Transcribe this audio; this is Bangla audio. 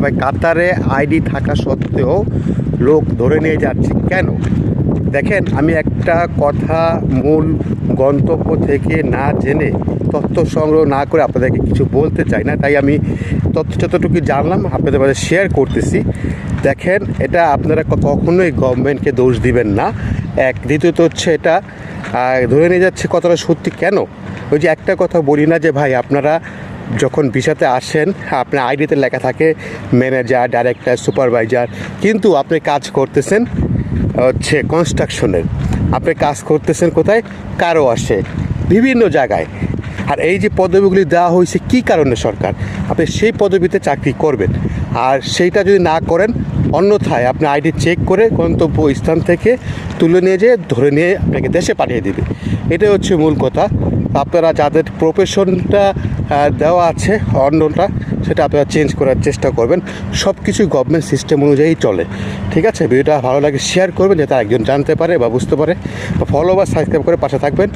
ভাই কাতারে আইডি থাকা সত্ত্বেও লোক ধরে নিয়ে যাচ্ছে। কেন? দেখেন, আমি একটা কথা মূল গন্তব্য থেকে না জেনে তথ্য সংগ্রহ না করে আপনাদেরকে কিছু বলতে চাই না, তাই আমি তথ্য যতটুকু জানলাম আপনাদের মাঝে শেয়ার করতেছি। দেখেন, এটা আপনারা কখনোই গভর্নমেন্টকে দোষ দিবেন না। এক, দ্বিতীয়ত হচ্ছে এটা ধরে নিয়ে যাচ্ছে কথাটা সত্যি কেন? ওই যে একটা কথা বলি না যে, ভাই, আপনারা যখন ভিসাতে আসেন, আপনার আইডিতে লেখা থাকে, ম্যানেজার, ডাইরেক্টর, সুপারভাইজার। কিন্তু আপনি কাজ করতেছেন হচ্ছে কনস্ট্রাকশনের। আপনি কাজ করতেছেন কোথায়? কারও আসে বিভিন্ন জায়গায়। আর এই যে পদবিগুলি দেওয়া হয়েছে কী কারণে সরকার? আপনি সেই পদবিতে চাকরি করবেন। আর সেইটা যদি না করেন, অন্যথায় আপনি আইডি চেক করে গন্তব্য স্থান থেকে তুলে নিয়ে যেয়ে ধরে নিয়ে আপনাকে দেশে পাঠিয়ে দেবে। এটাই হচ্ছে মূল কথা। আপনারা যাদের প্রফেশনটা দেওয়া আছে, অন্যটা, সেটা আপনারা চেঞ্জ করার চেষ্টা করবেন। সব কিছু গভর্নমেন্ট সিস্টেম অনুযায়ী চলে। ঠিক আছে? ভিডিওটা ভালো লাগে শেয়ার করবেন, যাতে একজন জানতে পারে বা বুঝতে পারে। ফলো বা সাবস্ক্রাইব করে পাশে থাকবেন।